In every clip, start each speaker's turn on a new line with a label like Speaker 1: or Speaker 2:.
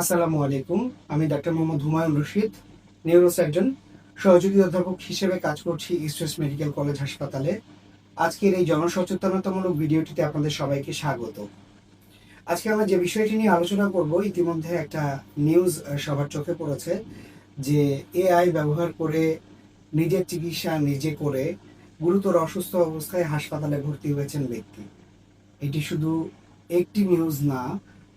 Speaker 1: আসসালামু আলাইকুম। আমি ডাক্তার মোহাম্মদ হুমায়ুন রশিদ নিউরোসার্জন সহযোগী অধ্যাপক হিসেবে কাজ করছি ইস্ট ওয়েস্ট মেডিকেল কলেজ হাসপাতালে। আজকের এই জনসচেতনতামূলক ভিডিওটিতে আপনাদের সবাইকে স্বাগত। আজকে আমরা যে বিষয়টি নিয়ে আলোচনা করব, ইতিমধ্যে একটা নিউজ সবার চোখে পড়েছে যে এআই ব্যবহার করে নিজের চিকিৎসা নিজে করে গুরুতর অসুস্থ অবস্থায় হাসপাতালে ভর্তি হয়েছেন ব্যক্তি। এটি শুধু একটি নিউজ না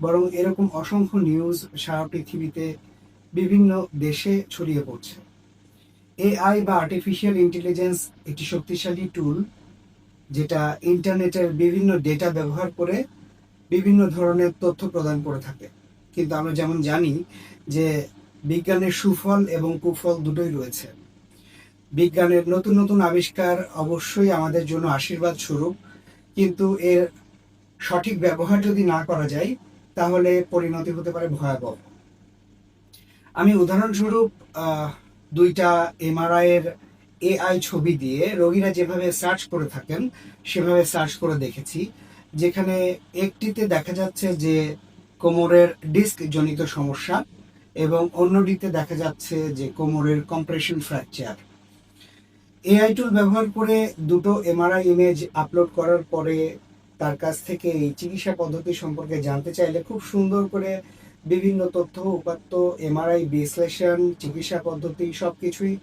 Speaker 1: বরং এরকম অসংখ্য নিউজ সারা পৃথিবীতে বিভিন্ন দেশে ছড়িয়ে পড়ছে। এআই বা আর্টিফিশিয়াল ইন্টেলিজেন্স একটি শক্তিশালী টুল যেটা ইন্টারনেটের বিভিন্ন ডেটা ব্যবহার করে বিভিন্ন ধরনের তথ্য প্রদান করে থাকে। কিন্তু আমরা যেমন জানি যে বিজ্ঞানের সুফল এবং কুফল দুটোই রয়েছে। বিজ্ঞানের নতুন নতুন আবিষ্কার অবশ্যই আমাদের জন্য আশীর্বাদ স্বরূপ কিন্তু এর সঠিক ব্যবহার যদি না করা যায় তাহলে পরিণতি হতে পারে ভয়াবহ। আমি উদাহরণস্বরূপ দুইটা এমআরআই এর এআই ছবি দিয়ে রোগীরা যেভাবে সার্চ করে থাকেন, সেভাবে সার্চ করে দেখেছি। যেখানে একটিতে দেখা যাচ্ছে যে কোমরের ডিস্ক জনিত সমস্যা এবং অন্যটিতে দেখা যাচ্ছে যে কোমরের কম্প্রেশন ফ্র্যাকচার এআই টুল ব্যবহার করে দুটো এমআরআই ইমেজ আপলোড করার পরে তার কাছ থেকে এই চিকিৎসা পদ্ধতি সম্পর্কে জানতে চাইলে খুব সুন্দর করে বিভিন্ন তথ্য, উপাত্ত এমআরআই বিশ্লেষণ, চিকিৎসা পদ্ধতি সবকিছুই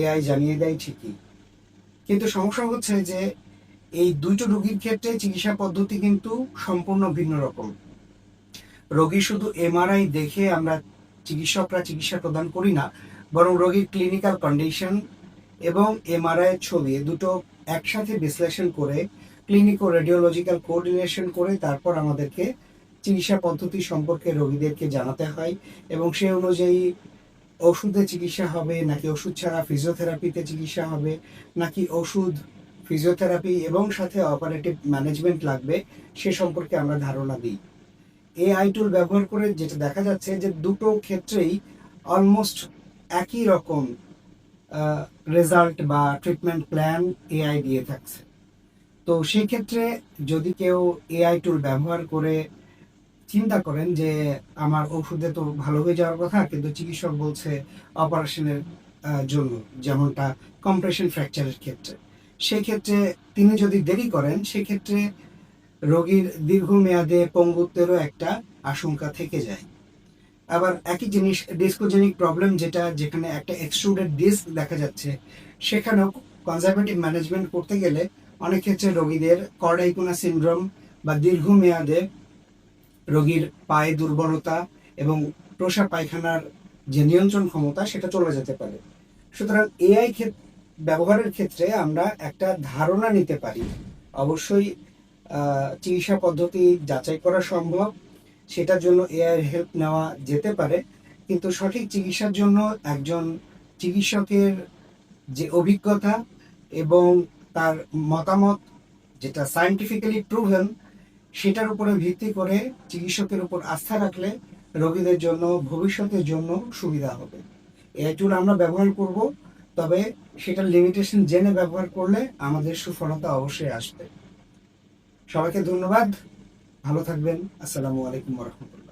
Speaker 1: এআই জানিয়ে দেয় ঠিকই। কিন্তু সমস্যা হচ্ছে যে এই দুইটো রোগীর ক্ষেত্রে চিকিৎসা পদ্ধতি কিন্তু সম্পূর্ণ ভিন্ন রকম। রোগী শুধু এমআরআই দেখে আমরা চিকিৎসকরা চিকিৎসা প্রদান করি না, বরং রোগীর ক্লিনিক্যাল কন্ডিশন এবং এমআরআই ছবি, দুটো একসাথে বিশ্লেষণ করে ক্লিনিকো রেডিওলজিক্যাল কোঅর্ডিনেশন করে তারপর আমাদেরকে চিকিৎসা পদ্ধতি সম্পর্কে রোগীদেরকে জানাতে হয় এবং সেই অনুযায়ী ওষুধে চিকিৎসা হবে, নাকি ওষুধ ছাড়া ফিজিওথেরাপিতে চিকিৎসা হবে, নাকি ওষুধ ফিজিওথেরাপি এবং সাথে অপারেটিভ ম্যানেজমেন্ট লাগবে, সে সম্পর্কে আমরা ধারণা দিই। এআই টুল ব্যবহার করে যেটা দেখা যাচ্ছে যে দুটো ক্ষেত্রেই অলমোস্ট একই রকম রেজাল্ট বা ট্রিটমেন্ট প্ল্যান এআই দিয়ে থাকছে। তো সেই ক্ষেত্রে যদি কেউ এআই টুল ব্যবহার করে চিন্তা করেন যে আমার ওষুধে তো ভালো হয়ে যাওয়ার কথা, কিন্তু চিকিৎসক বলছে অপারেশনের জন্য, যেমনটা কম্প্রেশন ফ্র্যাকচারের ক্ষেত্রে। সেই ক্ষেত্রে তিনি যদি দেরি করেন সেক্ষেত্রে রোগীর দীর্ঘমেয়াদে পঙ্গুত্বেরও একটা আশঙ্কা থেকে যায়। আবার একই জিনিস ডিসকোজেনিক প্রবলেম যেটা, যেখানে একটা এক্সট্রুডেড ডিস্ক দেখা যাচ্ছে, সেখানেও কনজারভেটিভ ম্যানেজমেন্ট করতে গেলে অনেক ক্ষেত্রে রোগীদের কর্ডাইকোনা সিন্ড্রোম বা দীর্ঘমেয়াদে রোগীর পায়ে দুর্বলতা এবং প্রসাব পায়খানার যে নিয়ন্ত্রণ ক্ষমতা, সেটা চলে যেতে পারে। সুতরাং এআই ব্যবহারের ক্ষেত্রে আমরা একটা ধারণা নিতে পারি। অবশ্যই চিকিৎসা পদ্ধতি যাচাই করা সম্ভব। সেটার জন্য এআই হেল্প নেওয়া যেতে পারে। কিন্তু সঠিক চিকিৎসার জন্য একজন চিকিৎসকের যে অভিজ্ঞতা এবং তার মতামত যেটা সায়েন্টিফিক্যালি প্রুভেন সেটার উপরে ভিত্তি করে চিকিৎসকের উপর আস্থা রাখলে রোগীদের জন্য, ভবিষ্যতের জন্য সুবিধা হবে। এই টুল আমরা ব্যবহার করব, তবে সেটার লিমিটেশন জেনে ব্যবহার করলে আমাদের সুফলতা অবশ্যই আসবে। সবাইকে ধন্যবাদ। ভালো থাকবেন। আসসালামু আলাইকুম রহমতুল্লাহ।